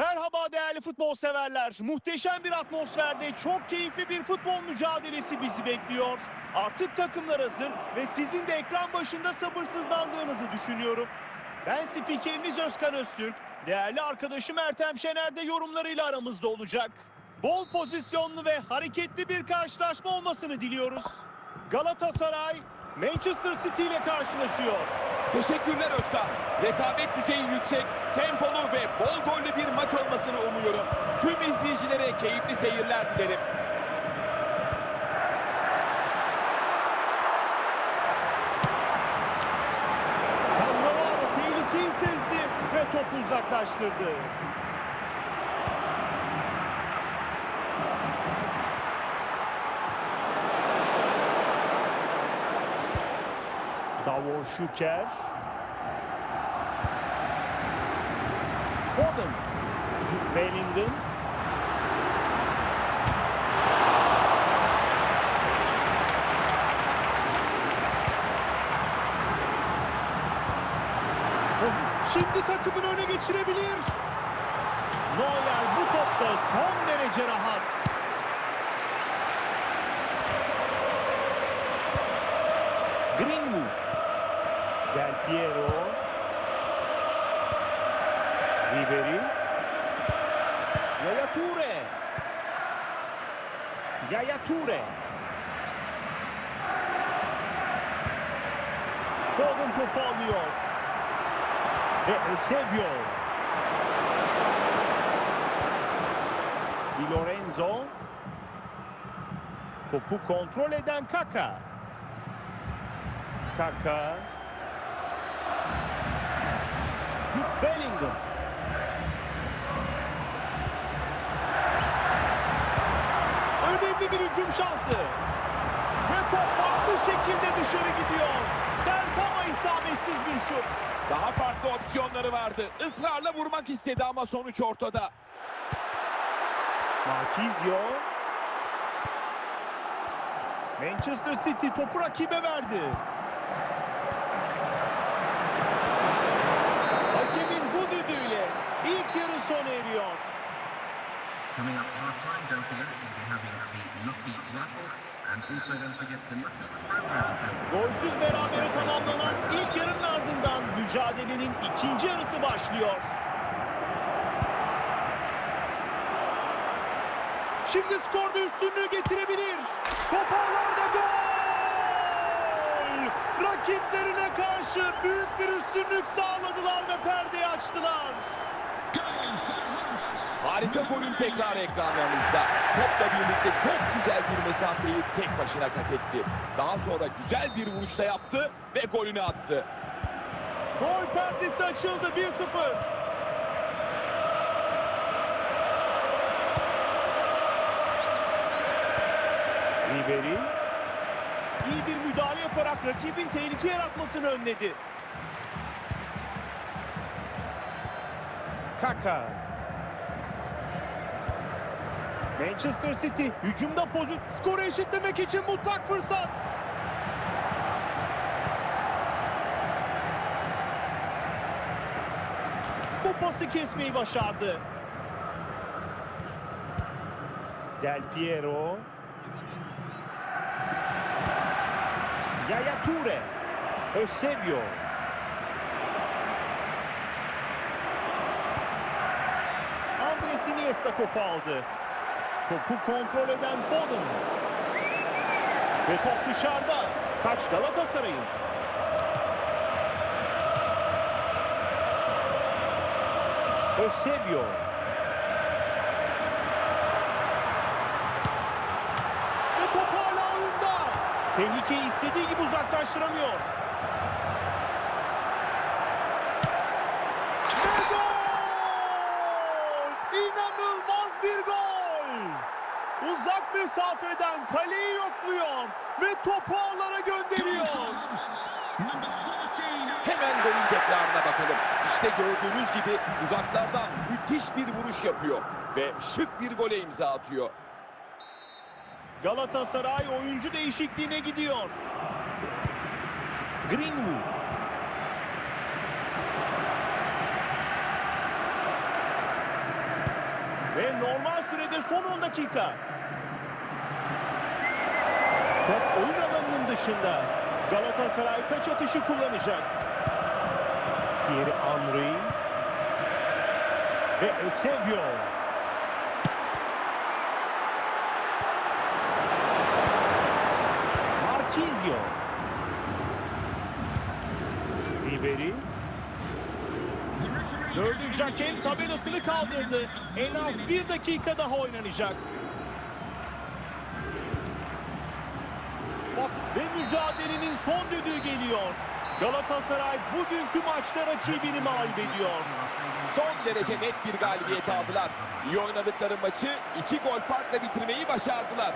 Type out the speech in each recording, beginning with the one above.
Merhaba değerli futbol severler. Muhteşem bir atmosferde çok keyifli bir futbol mücadelesi bizi bekliyor. Artık takımlar hazır ve sizin de ekran başında sabırsızlandığınızı düşünüyorum. Ben spikeriniz Özkan Öztürk. Değerli arkadaşım Ertem Şener de yorumlarıyla aramızda olacak. Bol pozisyonlu ve hareketli bir karşılaşma olmasını diliyoruz. Galatasaray Manchester City ile karşılaşıyor. Teşekkürler Özkan. Rekabet düzeyi yüksek, tempolu ve bol gollü bir maç olmasını umuyorum. Tüm izleyicilere keyifli seyirler dilerim. Cannavaro tehlikeyi sezdi ve topu uzaklaştırdı. Davor Şüker. Foden. Bellingham. Şimdi takımın öne geçirebilir. Neuer bu topta son derece rahat. Greenwood. Piero. Ribery. Yaya Toure. Yaya Toure. Ve Eusebio. Di Lorenzo. Topu kontrol eden Kaka. Kaka. Jude Bellingham. Önemli bir hücum şansı. Ve top farklı şekilde dışarı gidiyor. Sert ama isabetsiz bir şut. Daha farklı opsiyonları vardı. Israrla vurmak istedi ama sonuç ortada. Marquinhos. Manchester City topu rakibe verdi. Hakemin bu düdüğüyle ilk yarı sona eriyor. Coming up half time, don't forget we'll be having the Lucky Raffle and also don't forget the Lucky. Golsüz berabere tamamlanan ilk yarının ardından mücadelenin ikinci yarısı başlıyor. Şimdi skorda üstünlüğü getirebilir. Top ağlarda gol! Rakiplerine karşı büyük bir üstünlük sağladılar ve perdeyi açtılar. Harika golün tekrarı ekranlarınızda. Topla birlikte çok güzel bir mesafeyi tek başına kat etti. Daha sonra güzel bir vuruşla yaptı ve golünü attı. Gol perdesi açıldı 1-0. Ribery iyi bir müdahale yaparak rakibin tehlike yaratmasını önledi. Kaka. Manchester City hücumda pozisyon skoru eşitlemek için mutlak fırsat. Bu pası kesmeyi başardı. Del Piero. Yaya Toure. Eusebio. Andres Iniesta topu aldı. Topu kontrol eden Foden. Ve top dışarıda. Taç Galatasaray'ın. Eusebio. Ve top hala oyunda. Tehlikeyi istediği gibi uzaklaştıramıyor. Ve gol! İnanılmaz bir gol! Uzak mesafeden kaleyi yokluyor ve topu ağlara gönderiyor. Hemen golün tekrarına bakalım. İşte gördüğünüz gibi uzaklardan müthiş bir vuruş yapıyor. Ve şık bir gole imza atıyor. Galatasaray oyuncu değişikliğine gidiyor. Greenwood. normal sürede son 10 dakika. Top oyun alanının dışında. Galatasaray taç atışı kullanacak. Thierry Henry ve Eusebio. Marquinhos. Ribery. Dördüncü hakem tabelasını kaldırdı. En az bir dakika daha oynanacak. Bas ve mücadelenin son düdüğü geliyor. Galatasaray bugünkü maçta rakibini mağlup ediyor. Son derece net bir galibiyet aldılar. İyi oynadıkları maçı iki gol farkla bitirmeyi başardılar.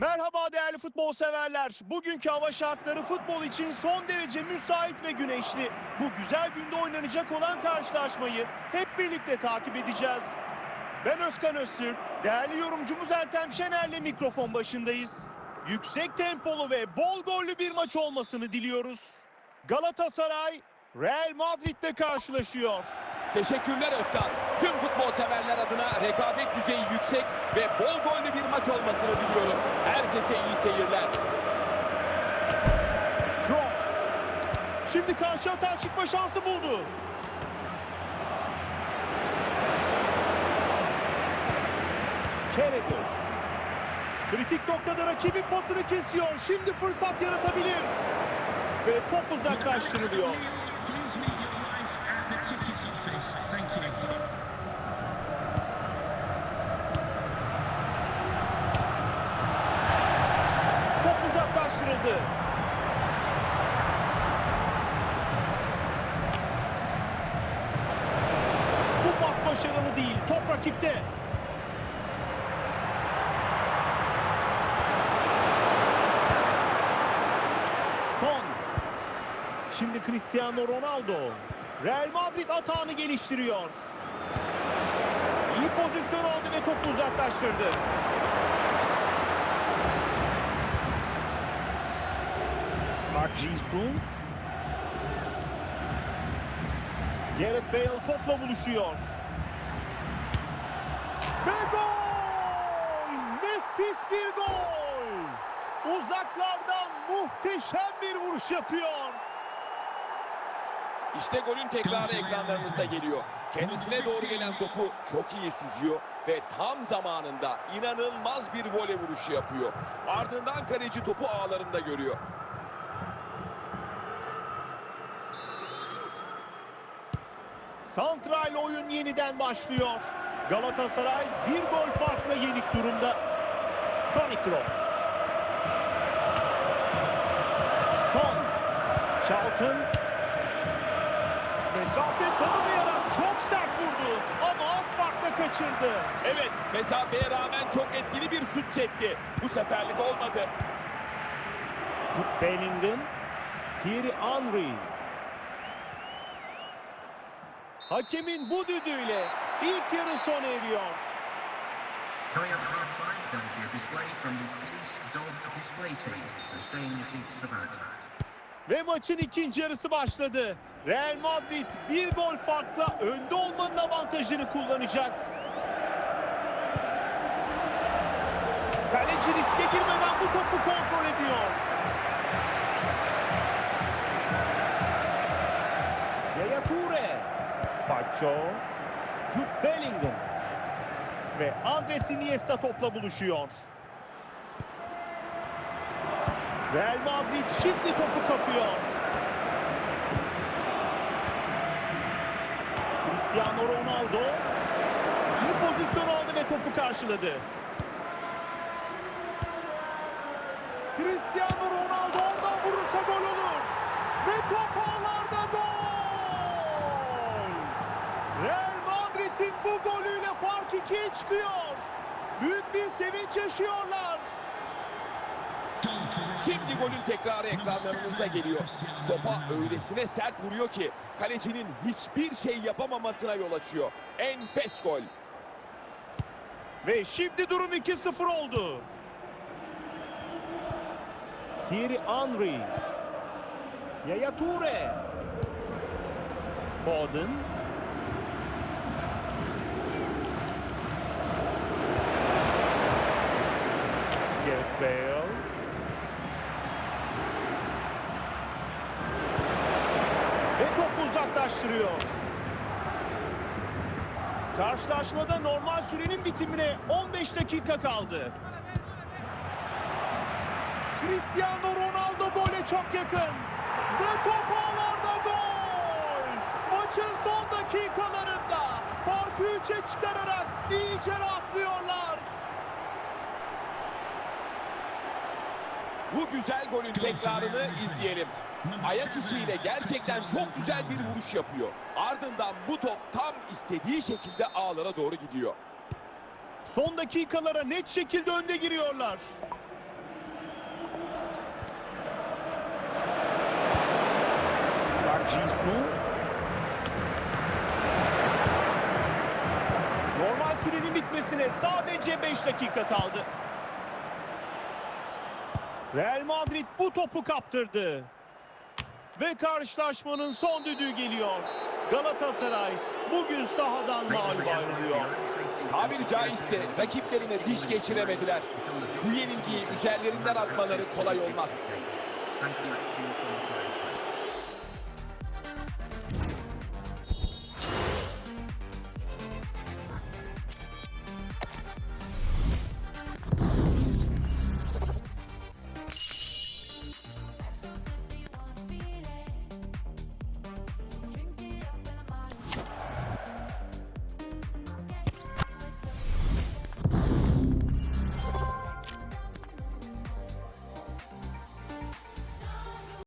Merhaba değerli futbol severler. Bugünkü hava şartları futbol için son derece müsait ve güneşli. Bu güzel günde oynanacak olan karşılaşmayı hep birlikte takip edeceğiz. Ben Özkan Öztürk, değerli yorumcumuz Ertem Şener'le mikrofon başındayız. Yüksek tempolu ve bol gollü bir maç olmasını diliyoruz. Galatasaray Real Madrid'le karşılaşıyor. Teşekkürler Özkan. Tüm futbol severler adına rekabet düzeyi yüksek ve bol gollü bir maç olmasını diliyorum. Herkese iyi seyirler. Cross. Şimdi karşı atağa çıkma şansı buldu. Carragher. Kritik noktada rakibin pasını kesiyor. Şimdi fırsat yaratabilir. Ve top uzaklaştırılıyor. Top uzaklaştırıldı. Bu başarılı değil. Top rakipte. Son. Şimdi Cristiano Ronaldo. Real Madrid atağını geliştiriyor. İyi pozisyon aldı ve topu uzaklaştırdı. Park Ji-sung. Gareth Bale topla buluşuyor. Ve gol! Nefis bir gol! Uzaklardan muhteşem bir vuruş yapıyor. İşte golün tekrarı ekranlarınıza geliyor. Kendisine doğru gelen topu çok iyi süzüyor ve tam zamanında inanılmaz bir voley vuruşu yapıyor. Ardından kaleci topu ağlarında görüyor. Santral oyun yeniden başlıyor. Galatasaray bir gol farkla yenik durumda. Toni Kroos. Son. Charlton. Mesafe tanımayarak çok sert vurdu ama az farkla kaçırdı. Evet, mesafeye rağmen çok etkili bir şut çekti. Bu seferlik olmadı. Jude Bellingham. Thierry Henry. Hakemin bu düdüğüyle ilk yarı sona eriyor. Display from the display team. So stay in your seats for that. Ve maçın ikinci yarısı başladı. Real Madrid bir gol farkla önde olmanın avantajını kullanacak. Kaleci riske girmeden bu topu kontrol ediyor. Yaya Toure. Pacho. Jude Bellingham. Ve Andres Iniesta topla buluşuyor. Real Madrid şimdi topu kapıyor. Cristiano Ronaldo iyi pozisyon aldı ve topu karşıladı. Cristiano Ronaldo ondan vurursa gol olur. Ve top ağlarda gol! Real Madrid'in bu golüyle fark ikiye çıkıyor. Büyük bir sevinç yaşıyorlar. Şimdi golün tekrarı ekranlarınıza geliyor. Topa öylesine sert vuruyor ki kalecinin hiçbir şey yapamamasına yol açıyor. Enfes gol. Ve şimdi durum 2-0 oldu. Thierry Henry. Yaya Toure. Foden. Gareth Bale. Ve topu uzaklaştırıyor. Karşılaşmada normal sürenin bitimine 15 dakika kaldı. Cristiano Ronaldo gole çok yakın. Ve top ağlarda gol. Maçın son dakikalarında farkı 3'e çıkararak iyice rahatlıyorlar. Bu güzel golün tekrarını izleyelim. Ayak içiyle gerçekten çok güzel bir vuruş yapıyor. Ardından bu top tam istediği şekilde ağlara doğru gidiyor. Son dakikalara net şekilde önde giriyorlar. Park. Normal sürenin bitmesine sadece 5 dakika kaldı. Real Madrid bu topu kaptırdı. Ve karşılaşmanın son düdüğü geliyor. Galatasaray bugün sahadan mağlup ayrılıyor. Tabiri caizse rakiplerine diş geçiremediler. Bu yenilgiyi üzerlerinden atmaları kolay olmaz.